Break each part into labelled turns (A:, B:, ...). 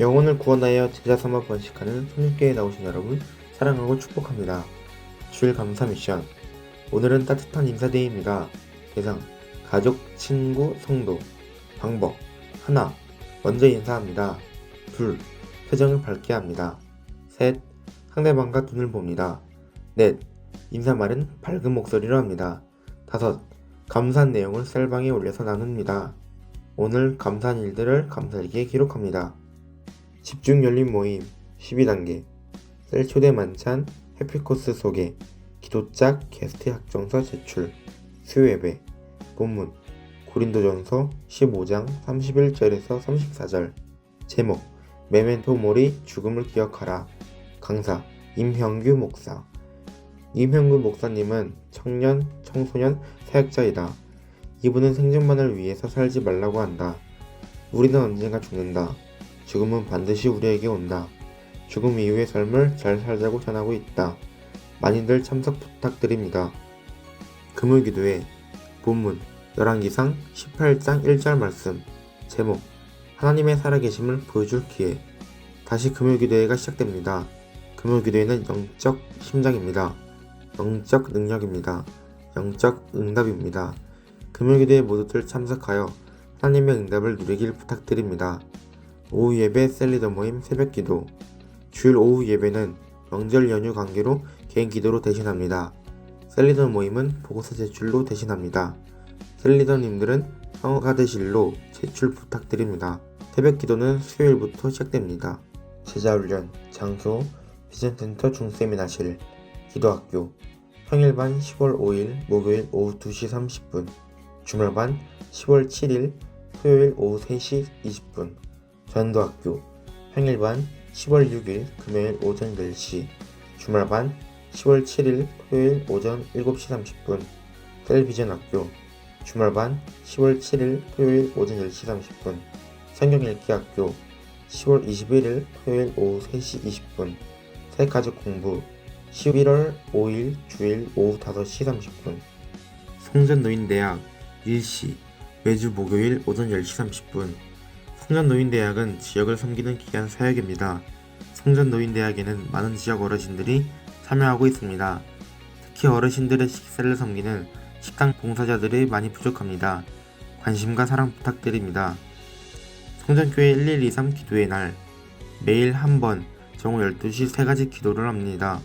A: 영혼을 구원하여 제자 삼아 번식하는 성육교에 나오신 여러분 사랑하고 축복합니다. 주일 감사 미션 오늘은 따뜻한 인사데이입니다. 대상 가족, 친구, 성도 방법 하나 먼저 인사합니다. 둘 표정을 밝게 합니다. 셋 상대방과 눈을 봅니다. 넷 인사말은 밝은 목소리로 합니다. 다섯 감사한 내용을 셀방에 올려서 나눕니다. 오늘 감사한 일들을 감사일기에 기록합니다. 집중 열린 모임 12단계 셀 초대 만찬 해피코스 소개 기도짝 게스트 학정서 제출 수요 예배 본문 고린도전서 15장 31절에서 34절 제목 메멘토 모리 죽음을 기억하라 강사 임형규 목사 임형규 목사님은 청년, 청소년, 사역자이다. 이분은 생존만을 위해서 살지 말라고 한다. 우리는 언젠가 죽는다. 죽음은 반드시 우리에게 온다. 죽음 이후의 삶을 잘 살자고 전하고 있다. 많이들 참석 부탁드립니다. 금요기도회 본문 열왕기상 18장 1절 말씀 제목 하나님의 살아계심을 보여줄 기회 다시 금요기도회가 시작됩니다. 금요기도회는 영적 심장입니다. 영적 능력입니다. 영적 응답입니다. 금요기도회 모두들 참석하여 하나님의 응답을 누리길 부탁드립니다. 오후 예배 셀리더 모임 새벽 기도 주일 오후 예배는 명절 연휴 관계로 개인 기도로 대신합니다. 셀리더 모임은 보고서 제출로 대신합니다. 셀리더님들은 성가대실로 제출 부탁드립니다. 새벽 기도는 수요일부터 시작됩니다. 제자훈련 장소 비전센터 중세미나실 기도학교 평일반 10월 5일 목요일 오후 2시 30분 주말반 10월 7일 토요일 오후 3시 20분 전도학교 평일반 10월 6일 금요일 오전 10시 주말반 10월 7일 토요일 오전 7시 30분 텔레비전 학교 주말반 10월 7일 토요일 오전 10시 30분 성경읽기 학교 10월 21일 토요일 오후 3시 20분 새가족 공부 11월 5일 주일 오후 5시 30분 성전노인대학 일시 매주 목요일 오전 10시 30분 성전노인대학은 지역을 섬기는 귀한 사역입니다. 성전노인대학에는 많은 지역 어르신들이 참여하고 있습니다. 특히 어르신들의 식사를 섬기는 식당 봉사자들이 많이 부족합니다. 관심과 사랑 부탁드립니다. 성전교회 1123 기도의 날 매일 한 번 정오 12시 세 가지 기도를 합니다.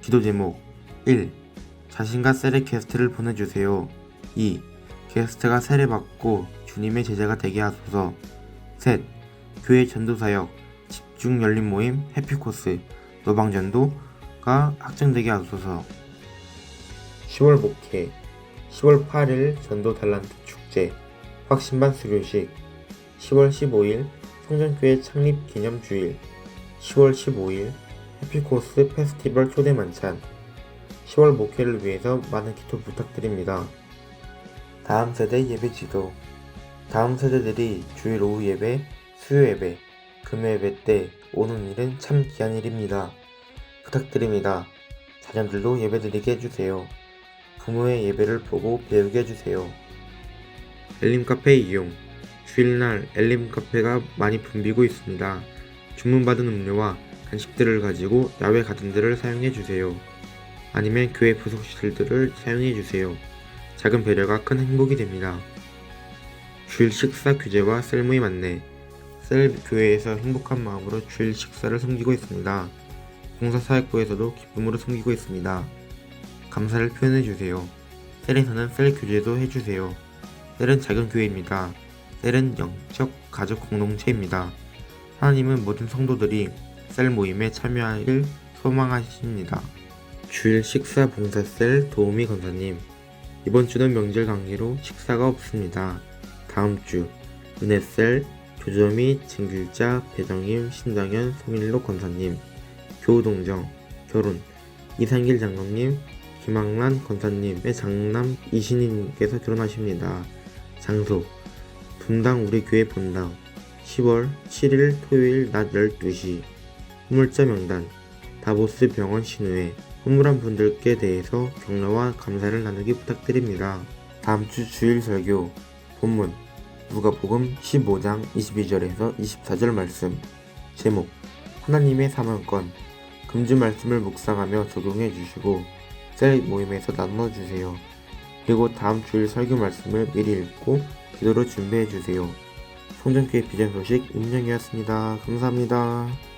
A: 기도 제목 1. 자신과 셀의 게스트를 보내주세요. 2. 게스트가 세례 받고 주님의 제자가 되게 하소서. 셋. 교회 전도사역 집중 열린 모임 해피코스 노방전도가 확정되게 하소서. 10월 목회 10월 8일 전도 달란트 축제 확신반 수료식 10월 15일 성전교회 창립 기념 주일 10월 15일 해피코스 페스티벌 초대 만찬 10월 목회를 위해서 많은 기도 부탁드립니다. 다음 세대 예배 지도 다음 세대들이 주일 오후 예배, 수요 예배, 금요 예배 때 오는 일은 참 귀한 일입니다. 부탁드립니다. 자녀들도 예배드리게 해주세요. 부모의 예배를 보고 배우게 해주세요. 엘림 카페 이용 주일날 엘림 카페가 많이 붐비고 있습니다. 주문받은 음료와 간식들을 가지고 야외 가든들을 사용해 주세요. 아니면 교회 부속시설들을 사용해 주세요. 작은 배려가 큰 행복이 됩니다. 주일 식사 규제와 셀모임 안내 셀 교회에서 행복한 마음으로 주일 식사를 섬기고 있습니다. 공사사역부에서도 기쁨으로 섬기고 있습니다. 감사를 표현해 주세요. 셀에서는 셀 규제도 해주세요. 셀은 작은 교회입니다. 셀은 영적 가족 공동체입니다. 하나님은 모든 성도들이 셀 모임에 참여하길 소망하십니다. 주일 식사 봉사 셀 도우미 권사님 이번 주는 명절 관계로 식사가 없습니다. 다음 주. 은혜셀 조조미 진길자 배정임 신정현 송일록 권사님. 교우동정 결혼. 이상길 장로님 김학란 권사님의 장남 이신희님께서 결혼하십니다. 장소. 분당 우리 교회 본당. 10월 7일 토요일 낮 12시. 후물자 명단. 다보스 병원 신우회. 후물한 분들께 대해서 격려와 감사를 나누기 부탁드립니다. 다음 주 주일 설교 본문 누가복음 15장 22절에서 24절 말씀. 제목 하나님의 사명권 금주 말씀을 묵상하며 적용해 주시고 셀 모임에서 나눠 주세요. 그리고 다음 주일 설교 말씀을 미리 읽고 기도로 준비해 주세요. 송정교회 비전 소식 임영이었습니다. 감사합니다.